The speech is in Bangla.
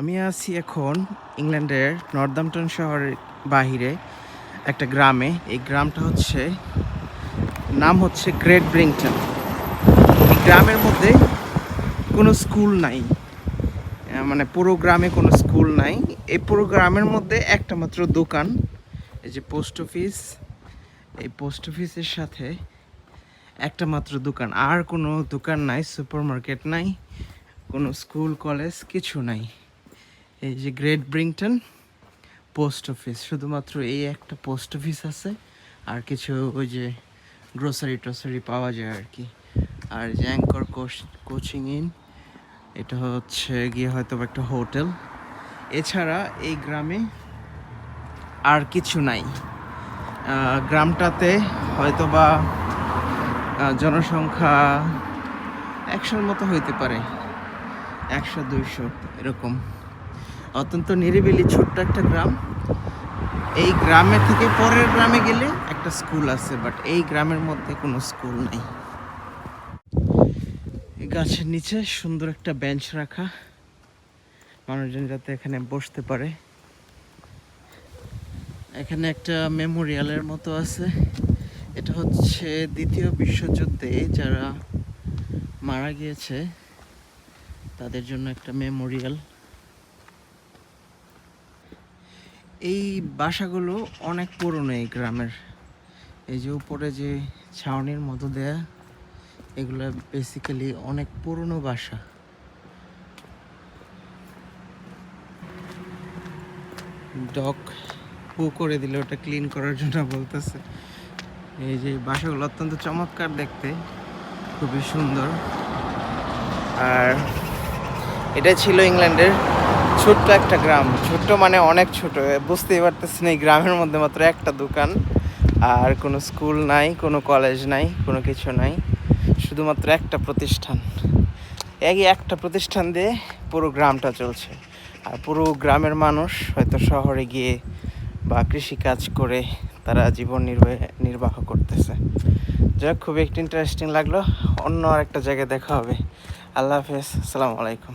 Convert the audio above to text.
আমি আছি এখন ইংল্যান্ডের নর্দাম্পটন শহরের বাহিরে একটা গ্রামে। এই গ্রামটা হচ্ছে, নাম হচ্ছে গ্রেট ব্রিংটন। এই গ্রামের মধ্যে কোনো স্কুল নাই। মানে পুরো গ্রামে কোনো স্কুল নাই। এই পুরো গ্রামের মধ্যে একটা মাত্র দোকান, এই যে পোস্ট অফিস। এই পোস্ট অফিসের সাথে একটা মাত্র দোকান। আর কোনো দোকান নাই সুপার মার্কেট নাই, কোনো স্কুল, কলেজ, কিছু নাই। এই যে গ্রেট ব্রিংটন পোস্ট অফিস শুধুমাত্র এই একটা পোস্ট অফিস আছে, আর কিছু ওই যে গ্রোসারি টোসারি পাওয়া যায় আর কি। আর যে অ্যাঙ্কর কোচিং ইন এটা হচ্ছে গিয়ে হয়তো একটা হোটেল এছাড়া এই গ্রামে আর কিছু নাই। গ্রামটাতে হয়তো বা জনসংখ্যা একশোর মতো হইতে পারে। একশো, দুইশো, এরকম। অত্যন্ত নিরিবিলি, ছোট্ট একটা গ্রাম। এই গ্রামে থেকে পরের গ্রামে গেলে একটা স্কুল আছে বাট এই গ্রামের মধ্যে কোনো স্কুল নাই। এই গাছের নিচে সুন্দর একটা বেঞ্চ রাখা। মানুষজন যাতে এখানে বসতে পারে। এখানে একটা মেমোরিয়ালের মতো আছে। এটা হচ্ছে দ্বিতীয় বিশ্বযুদ্ধে যারা মারা গিয়েছে, তাদের জন্য একটা মেমোরিয়াল এই বাসাগুলো অনেক পুরনো এই গ্রামের। এই যে উপরে যে ছাউনির মতো দেয়া, এগুলো বেসিক্যালি অনেক পুরনো বাসা। ডক পু করে দিলে ওটা ক্লিন করার জন্য বলতেছে। এই যে বাসাগুলো অত্যন্ত চমৎকার দেখতে, খুবই সুন্দর। আর এটা ছিল ইংল্যান্ডের ছোট্ট একটা গ্রাম। ছোট্ট মানে অনেক ছোট। বুঝতেই পারতেছেন, এই গ্রামের মধ্যে মাত্র একটা দোকান। আর কোনো স্কুল নাই, কোনো কলেজ নাই, কোনো কিছু নাই। শুধুমাত্র একটা প্রতিষ্ঠান। এই একটা প্রতিষ্ঠান দিয়ে পুরো গ্রামটা চলছে। আর পুরো গ্রামের মানুষ হয়তো শহরে গিয়ে বা কৃষি কাজ করে তারা জীবন নির্বাহ নির্বাহ করতেছে। যাক, খুবই একটা ইন্টারেস্টিং লাগল। অন্য আরেকটা জায়গায় দেখা হবে। আল্লাহ হাফেজ। আসসালামু আলাইকুম।